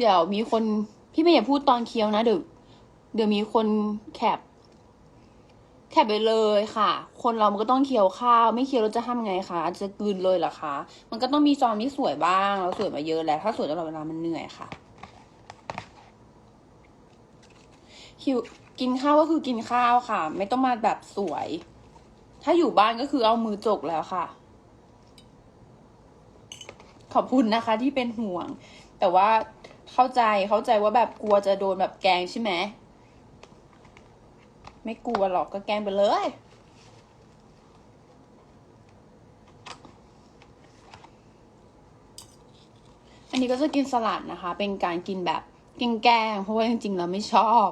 เดี๋ยวมีคนพี่ไม่อย่าพูดตอนเคี้ยวนะเดี๋ยวเดี๋ยวมีคนแคปแคปไปเลยค่ะ คนเรามันก็ต้องเคี้ยวข้าว ไม่เคี้ยวเราจะทำไงคะจะกลืนเลยเหรอคะมันก็ต้องมีจอมที่สวยบ้างเราสวยมาเยอะแล้ว ถ้าสวยตลอดเวลามันเหนื่อยค่ะหิวกินข้าวก็คือกินข้าวค่ะ ไม่ต้องมาแบบสวย ถ้าอยู่บ้านก็คือเอามือจกแล้วค่ะ ขอบคุณนะคะที่เป็นห่วง แต่ว่า เข้าใจเข้าใจว่าแบบกลัวจะโดนแบบแกงใช่ไหมไม่กลัวหรอกก็แกงไปเลย อันนี้ก็จะกินสลัดนะคะ เป็นการกินแบบกินแกงเพราะว่าจริงๆเราไม่ชอบ